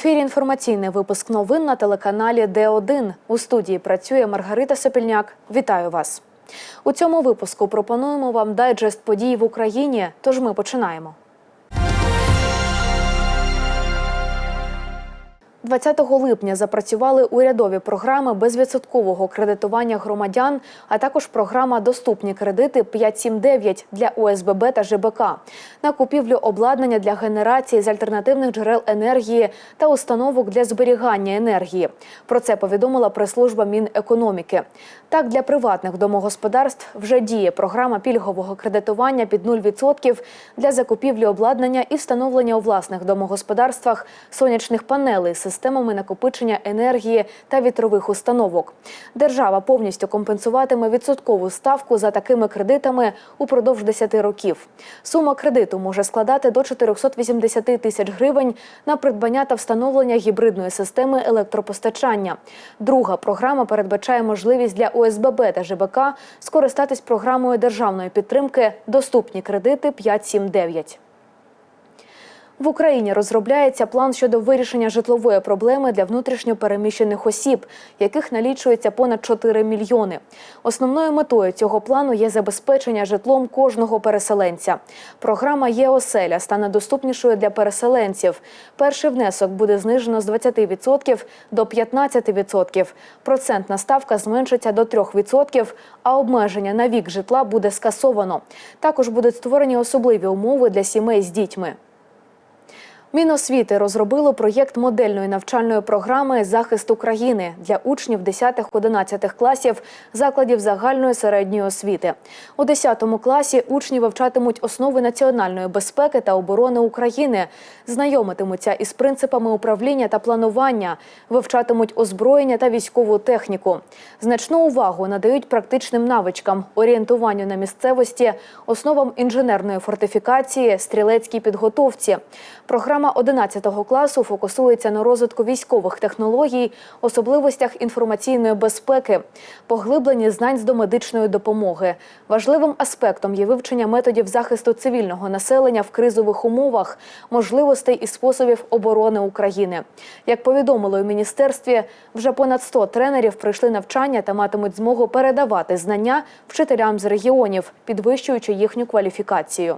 ефірі інформаційний випуск новин на телеканалі Д1. У студії працює Маргарита Сопільняк. Вітаю вас. У цьому випуску пропонуємо вам дайджест подій в Україні. Тож ми починаємо. 20 липня запрацювали урядові програми безвідсоткового кредитування громадян, а також програма Доступні кредити 579 для ОСББ та ЖБК на купівлю обладнання для генерації з альтернативних джерел енергії та установок для зберігання енергії. Про це повідомила прес-служба Мінекономіки. Так, для приватних домогосподарств вже діє програма пільгового кредитування під 0% для закупівлі обладнання і встановлення у власних домогосподарствах сонячних панелей системами накопичення енергії та вітрових установок. Держава повністю компенсуватиме відсоткову ставку за такими кредитами упродовж 10 років. Сума кредиту може складати до 480 тисяч гривень на придбання та встановлення гібридної системи електропостачання. Друга програма передбачає можливість для ОСББ та ЖБК скористатись програмою державної підтримки Доступні кредити 579. В Україні розробляється план щодо вирішення житлової проблеми для внутрішньо переміщених осіб, яких налічується понад 4 мільйони. Основною метою цього плану є забезпечення житлом кожного переселенця. Програма «Є-оселя» стане доступнішою для переселенців. Перший внесок буде знижено з 20% до 15%. Процентна ставка зменшиться до 3%, а обмеження на вік житла буде скасовано. Також будуть створені особливі умови для сімей з дітьми. Міносвіти розробило проєкт модельної навчальної програми Захист України для учнів 10-11 класів закладів загальної середньої освіти. У 10 класі учні вивчатимуть основи національної безпеки та оборони України, знайомитимуться із принципами управління та планування, вивчатимуть озброєння та військову техніку. Значну увагу надають практичним навичкам, орієнтуванню на місцевості, основам інженерної фортифікації, стрілецькій підготовці. Програма 11 класу фокусується на розвитку військових технологій, особливостях інформаційної безпеки, поглибленні знань з домедичної допомоги. Важливим аспектом є вивчення методів захисту цивільного населення в кризових умовах, можливостей і способів оборони України. Як повідомили у міністерстві, вже понад 100 тренерів пройшли навчання та матимуть змогу передавати знання вчителям з регіонів, підвищуючи їхню кваліфікацію.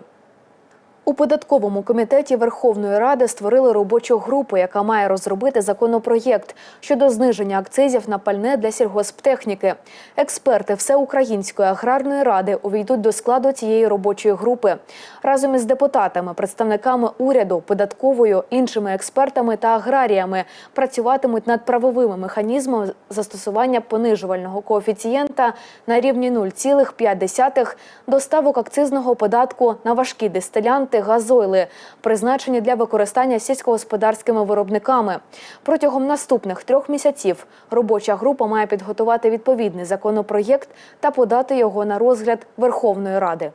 У податковому комітеті Верховної Ради створили робочу групу, яка має розробити законопроєкт щодо зниження акцизів на пальне для сільгосптехніки. Експерти Всеукраїнської аграрної ради увійдуть до складу цієї робочої групи разом із депутатами, представниками уряду, податковою, іншими експертами та аграріями працюватимуть над правовими механізмами застосування понижувального коефіцієнта на рівні 0,5 до ставок акцизного податку на важкі дистилянти газойли, призначені для використання сільськогосподарськими виробниками. Протягом наступних трьох місяців робоча група має підготувати відповідний законопроєкт та подати його на розгляд Верховної Ради.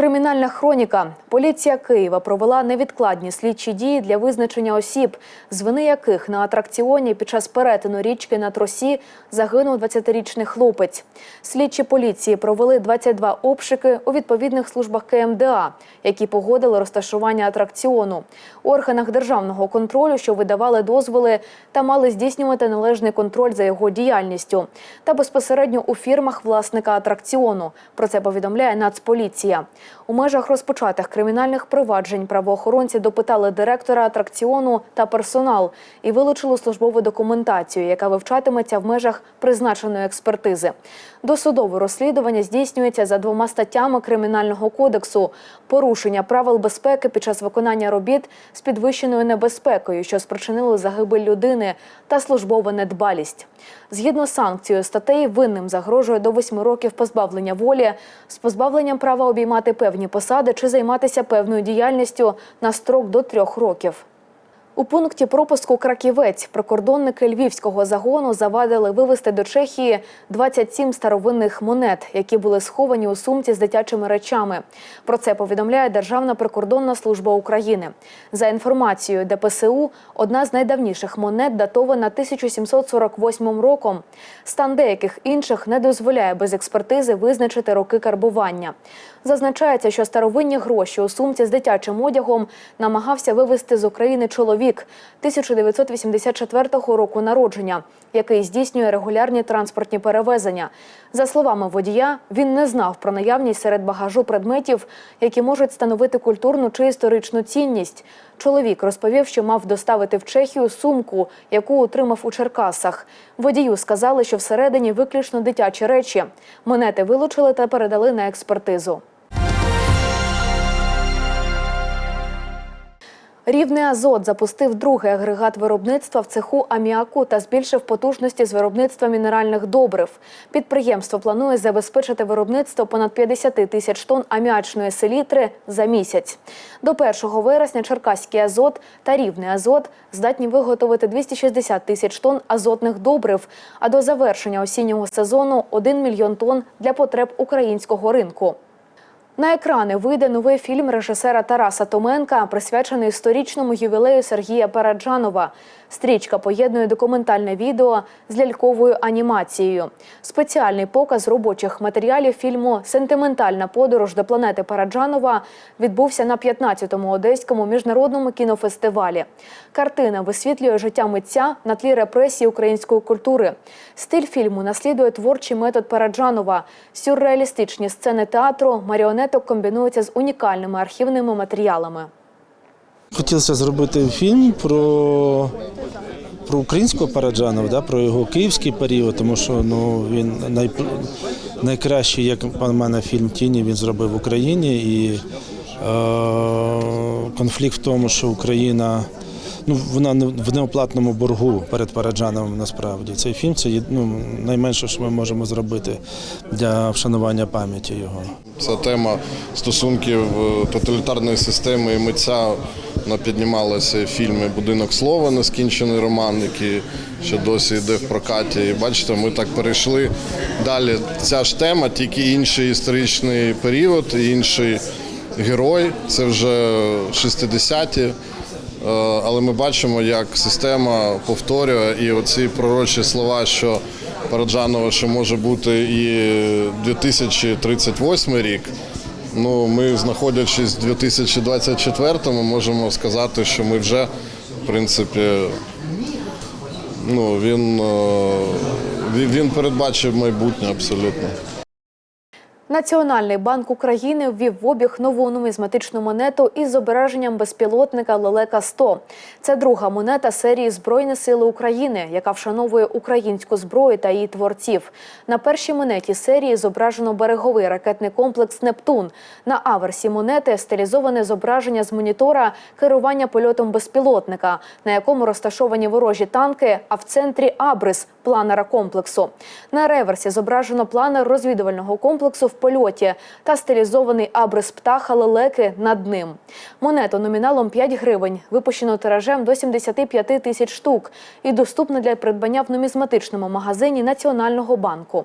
Кримінальна хроніка. Поліція Києва провела невідкладні слідчі дії для визначення осіб, з вини яких на атракціоні під час перетину річки на тросі загинув 20-річний хлопець. Слідчі поліції провели 22 обшуки у відповідних службах КМДА, які погодили розташування атракціону. Органах державного контролю, що видавали дозволи та мали здійснювати належний контроль за його діяльністю, та безпосередньо у фірмах власника атракціону. Про це повідомляє Нацполіція. У межах розпочатих кримінальних проваджень правоохоронці допитали директора атракціону та персонал і вилучили службову документацію, яка вивчатиметься в межах призначеної експертизи. Досудове розслідування здійснюється за двома статтями кримінального кодексу: порушення правил безпеки під час виконання робіт з підвищеною небезпекою, що спричинили загибель людини, та службова недбалість. Згідно з санкцією статей, винним загрожує до 8 років позбавлення волі з позбавленням права обіймати певні посади чи займатися певною діяльністю на строк до трьох років. У пункті пропуску Краківець прикордонники львівського загону завадили вивезти до Чехії 27 старовинних монет, які були сховані у сумці з дитячими речами. Про це повідомляє Державна прикордонна служба України. За інформацією ДПСУ, одна з найдавніших монет датована 1748 роком. Стан деяких інших не дозволяє без експертизи визначити роки карбування. Зазначається, що старовинні гроші у сумці з дитячим одягом намагався вивезти з України чоловік 1984 року народження, який здійснює регулярні транспортні перевезення. За словами водія, він не знав про наявність серед багажу предметів, які можуть становити культурну чи історичну цінність. Чоловік розповів, що мав доставити в Чехію сумку, яку отримав у Черкасах. Водію сказали, що всередині виключно дитячі речі. Монети вилучили та передали на експертизу. Рівний Азот запустив другий агрегат виробництва в цеху аміаку та збільшив потужності з виробництва мінеральних добрив. Підприємство планує забезпечити виробництво понад 50 тисяч тонн аміачної селітри за місяць. До 1 вересня Черкаський азот та Рівний Азот здатні виготовити 260 тисяч тонн азотних добрив, а до завершення осіннього сезону 1 мільйон тонн для потреб українського ринку. На екрани вийде новий фільм режисера Тараса Томенка, присвячений історичному ювілею Сергія Параджанова. Стрічка поєднує документальне відео з ляльковою анімацією. Спеціальний показ робочих матеріалів фільму Сентиментальна подорож до планети Параджанова відбувся на 15-му одеському міжнародному кінофестивалі. Картина висвітлює життя митця на тлі репресії української культури. Стиль фільму наслідує творчий метод Параджанова. Сюрреалістичні сцени театру маріонеток комбінуються з унікальними архівними матеріалами. Хотілося зробити фільм про, про українського Параджанова, да, про його київський період, тому що ну, він най, найкращий, як пан мене, фільм Тіні він зробив в Україні. І е, конфлікт в тому, що Україна ну, вона в неоплатному боргу перед Параджановим насправді. Цей фільм це ну, найменше, що ми можемо зробити для вшанування пам'яті його. Ця тема стосунків е, тоталітарної системи і митця вона піднімалася в фільмі Будинок слова, нескінчений роман, який ще досі йде в прокаті. І бачите, ми так перейшли далі. Ця ж тема, тільки інший історичний період, інший герой. Це вже 60-ті. Е, Але ми бачимо, як система повторює і оці пророчі слова, що Параджанова ще може бути і 2038 рік. Ну, ми, знаходячись в 2024-му, можемо сказати, що ми вже, в принципі, ну, е, він- він передбачив майбутнє абсолютно. Національний банк України ввів в обіг нову нумізматичну монету із зображенням безпілотника Лелека 100 Це друга монета серії Збройні сили України, яка вшановує українську зброю та її творців. На першій монеті серії зображено береговий ракетний комплекс Нептун. На аверсі монети стилізоване зображення з монітора керування польотом безпілотника, на якому розташовані ворожі танки, а в центрі абрис планера комплексу. На реверсі зображено планер розвідувального комплексу в польоті та стилізований абрис птаха лелеки над ним. Монету номіналом 5 гривень випущено тиражем до 75 тисяч штук і доступна для придбання в нумізматичному магазині Національного банку.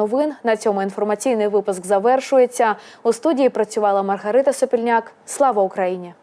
новин. На цьому інформаційний випуск завершується. У студії працювала Маргарита Сопільняк. Слава Україні!